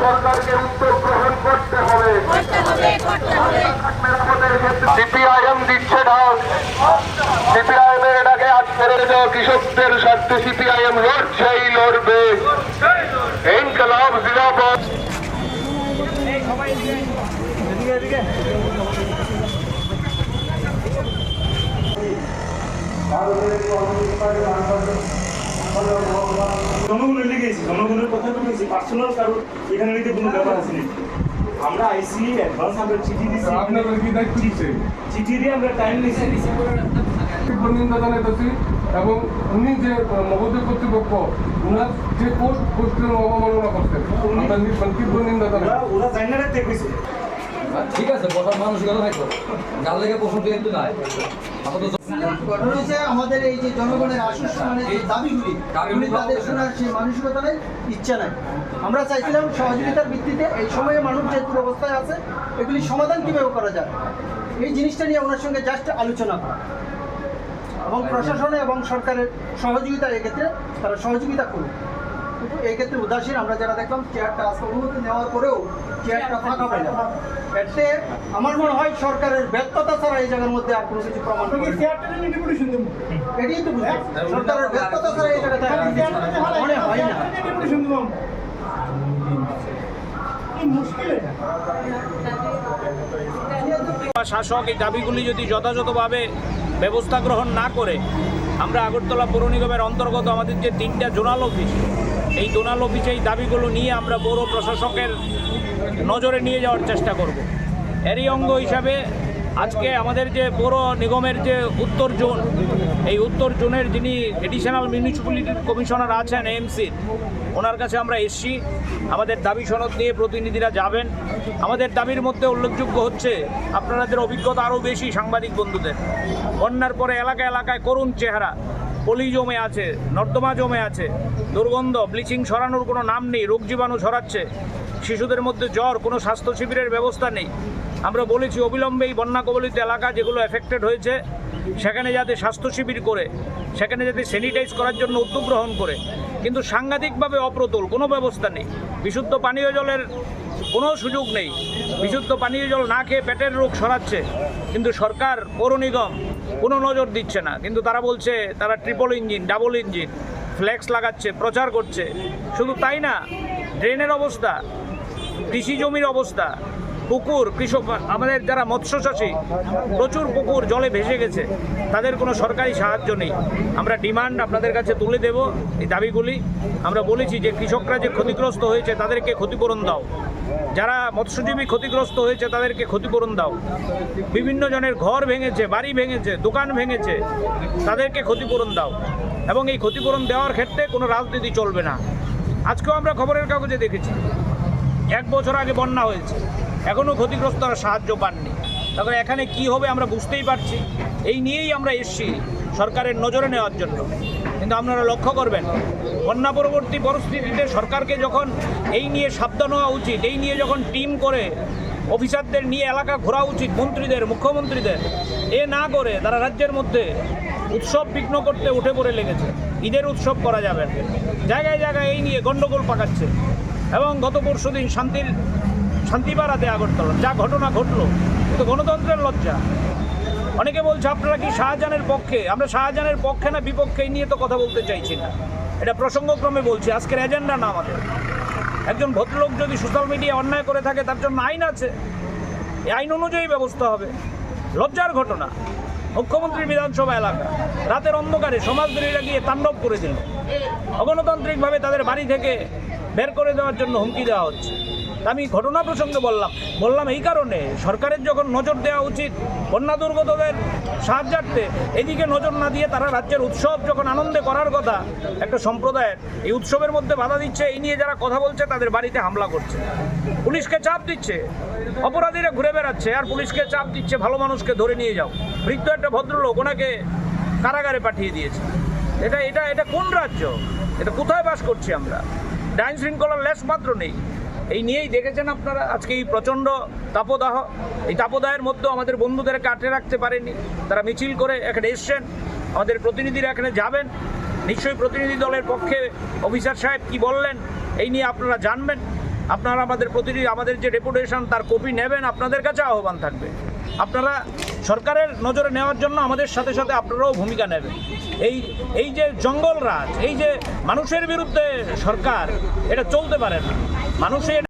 সরকারকে উদ্যোগ গ্রহণ করতে হবে সিপিআইএম দিচ্ছে ঢাক সিপিআইএম এর ডাকে আজকের কৃষকদের স্বার্থে সিপিআইএম লড়ছেই লড়বে ইনকলাব জিরাবাদ ভারতের জনগণের লেগেছি জনগণের কথা বলেছি পার্সোনাল কারণ এখানে নিতে কোনো ব্যাপার আছে নাকি আমরা আইসি অ্যাডভান্স আমরা চিঠি দিছি। আপনাদের কি দিচ্ছে চিঠি দিয়ে আমরা টাইম নিছি। নিন্দা জানাইতেছি এবং উনি যে মহোদয় কর্তৃপক্ষ উনার যে পোস্ট পোস্টের অবমাননা আমরা তীব্র নিন্দা জানাই। ওরা জানি না রাখতে ঠিক আছে বসার মানসিকতা থাকো যার লেগে প্রশ্ন কিন্তু নাই। আপাতত আমাদের এই যে জনগণের আশ্বাসনের যে দাবিগুলি দাবিগুলি তাদের শোনার সেই মানসিকতা নেই ইচ্ছা নাই। আমরা চাইছিলাম সহযোগিতার ভিত্তিতে এই সময়ে মানুষ যে দুরবস্থায় আছে এগুলি সমাধান কীভাবে করা যায়? এই জিনিসটা নিয়ে ওনার সঙ্গে জাস্ট আলোচনা করা। এবং প্রশাসনে এবং সরকারের সহযোগিতা এক্ষেত্রে তারা সহযোগিতা করুক। কিন্তু এই ক্ষেত্রে উদাসীন। আমরা যারা দেখলাম চেয়ারটা আজকে অনুমতি নেওয়ার পরেও চেয়ারটা ফাঁকা পাইলাম এতে আমার মনে হয় সরকারের ব্যর্থতা ছাড়া এই জায়গার মধ্যে আর কোনো কিছু প্রমাণ না। এটাই তো সরকারের ব্যর্থতা ছাড়া এই কিছু মনে হয় না। শাসক এই দাবিগুলি যদি যথাযথভাবে ব্যবস্থা গ্রহণ না করে আমরা আগরতলা পৌর নিগমের অন্তর্গত আমাদের যে তিনটা জোনাল অফিস, এই জোনাল অফিসে এই দাবিগুলো নিয়ে আমরা পৌর প্রশাসকের নজরে নিয়ে যাওয়ার চেষ্টা করব। এরই অঙ্গ হিসাবে আজকে আমাদের যে পৌর নিগমের যে উত্তর জোন, এই উত্তর জোনের যিনি এডিশনাল মিউনিসিপ্যালিটি কমিশনার আছেন এমসির ওনার কাছে আমরা এসছি। আমাদের দাবি সনদ নিয়ে প্রতিনিধিরা যাবেন। আমাদের দাবির মধ্যে উল্লেখযোগ্য হচ্ছে, আপনাদের অভিজ্ঞতা আরও বেশি সাংবাদিক বন্ধুদের। বন্যার পরে এলাকা এলাকায় করুণ চেহারা, পলি জমে আছে, নর্দমা জমে আছে, দুর্গন্ধ, ব্লিচিং সরানোর কোনো নাম নেই, রোগ জীবাণু ছড়াচ্ছে, শিশুদের মধ্যে জ্বর, কোনো স্বাস্থ্য শিবিরের ব্যবস্থা নেই। আমরা বলেছি অবিলম্বে এই বন্যা কবলিত এলাকা যেগুলো এফেক্টেড হয়েছে, সেখানে যাতে স্বাস্থ্য শিবির করে, সেখানে যাতে স্যানিটাইজ করার জন্য উদ্যোগ গ্রহণ করে। কিন্তু সাংঘাতিকভাবে অপ্রতুল, কোনো ব্যবস্থা নেই। বিশুদ্ধ পানীয় জলের কোনো সুযোগ নেই। বিশুদ্ধ পানীয় জল না খেয়ে পেটের রোগ সরাচ্ছে কিন্তু সরকার, পৌর নিগম কোনো নজর দিচ্ছে না। কিন্তু তারা বলছে, তারা triple engine double engine flex লাগাচ্ছে, প্রচার করছে। শুধু তাই না ড্রেনের অবস্থা, কৃষি জমির অবস্থা পুকুর, কৃষক, আমাদের যারা মৎস্য চাষী প্রচুর পুকুর জলে ভেসে গেছে। তাদের কোনো সরকারি সাহায্য নেই। আমরা ডিমান্ড আপনাদের কাছে তুলে দেব এই দাবিগুলি। আমরা বলেছি যে কৃষকরা যে ক্ষতিগ্রস্ত হয়েছে তাদেরকে ক্ষতিপূরণ দাও। যারা মৎস্যজীবী ক্ষতিগ্রস্ত হয়েছে তাদেরকে ক্ষতিপূরণ দাও। বিভিন্ন জনের ঘর ভেঙেছে, বাড়ি ভেঙেছে, দোকান ভেঙেছে, তাদেরকে ক্ষতিপূরণ দাও। এবং এই ক্ষতিপূরণ দেওয়ার ক্ষেত্রে কোনো রাজনীতি চলবে না। আজকেও আমরা খবরের কাগজে দেখেছি। এক বছর আগে বন্যা হয়েছে। এখনও ক্ষতিগ্রস্তরা সাহায্য পাননি। তখন এখানে কি হবে আমরা বুঝতেই পারছি। এই নিয়েই আমরা এসছি সরকারের নজরে নেওয়ার জন্য। কিন্তু আপনারা লক্ষ্য করবেন, বন্যা পরবর্তী পরিস্থিতিতে সরকারকে যখন এই নিয়ে সাবধান হওয়া উচিত, এই নিয়ে যখন টিম করে অফিসারদের নিয়ে এলাকা ঘোরা উচিত, মন্ত্রীদের, মুখ্যমন্ত্রীদের, এ না করে তারা রাজ্যের মধ্যে উৎসব বিঘ্ন করতে উঠে পড়ে লেগেছে। ঈদের উৎসব করা যাবে জায়গায় জায়গায় এই নিয়ে গণ্ডগোল পাকাচ্ছে। এবং গত পরশু দিন শান্তির শান্তিপাড়াতে আগরতলা যা ঘটনা ঘটলো কিন্তু গণতন্ত্রের লজ্জা। অনেকে বলছে, আপনারা কি শাহজাহানের পক্ষে? আমরা শাহজাহানের পক্ষে না, বিপক্ষে নিয়ে তো কথা বলতে চাইছি না। এটা প্রসঙ্গক্রমে বলছি, আজকের এজেন্ডা না আমাদের। একজন ভদ্রলোক যদি সোশ্যাল মিডিয়া অন্যায় করে থাকে, তার জন্য আইন আছে। এই আইন অনুযায়ী ব্যবস্থা হবে। লজ্জার ঘটনা। মুখ্যমন্ত্রীর বিধানসভা এলাকা। রাতের অন্ধকারে সমাজবিরোধীরা গিয়ে তাণ্ডব করে দিল অগণতান্ত্রিকভাবে তাদের বাড়ি থেকে বের করে দেওয়ার জন্য হুমকি দেওয়া হচ্ছে। তা আমি ঘটনা প্রসঙ্গে বললাম। বললাম এই কারণে সরকারের যখন নজর দেওয়া উচিত, বন্যা দুর্গতদের সাহায্যার্থে এদিকে নজর না দিয়ে তারা রাজ্যের উৎসব যখন আনন্দে করার কথা, একটা সম্প্রদায়ের এই উৎসবের মধ্যে বাধা দিচ্ছে, এই নিয়ে যারা কথা বলছে তাদের বাড়িতে হামলা করছে। পুলিশকে চাপ দিচ্ছে, অপরাধীরা ঘুরে বেড়াচ্ছে, আর পুলিশকে চাপ দিচ্ছে, ভালো মানুষকে ধরে নিয়ে যাও। বৃদ্ধ একটা ভদ্রলোক ওনাকে কারাগারে পাঠিয়ে দিয়েছে। এটা এটা এটা কোন রাজ্য? এটা কোথায় বাস করছি আমরা? ডাইন শৃঙ্খলার লেশ মাত্র নেই। এই নিয়েই দেখেছেন আপনারা, আজকে এই প্রচণ্ড তাপদাহ। এই তাপদাহের মধ্যেও আমাদের বন্ধুদেরকে আটকে রাখতে পারেনি তারা মিছিল করে এখানে এসছেন। আমাদের প্রতিনিধিরা এখানে যাবেন। নিশ্চয়ই প্রতিনিধি দলের পক্ষে অফিসার সাহেব কি বললেন, এই নিয়ে আপনারা জানবেন। আপনারা আমাদের প্রতিটি আমাদের যে ডেপুটেশন তার কপি নেবেন। আপনাদের কাছে আহ্বান থাকবে। আপনারা সরকারের নজরে নেওয়ার জন্য আমাদের সাথে সাথে আপনারাও ভূমিকা নেবেন। এই এই যে জঙ্গল রাজ, এই যে মানুষের বিরুদ্ধে সরকার, এটা চলতে পারে না। মানুষের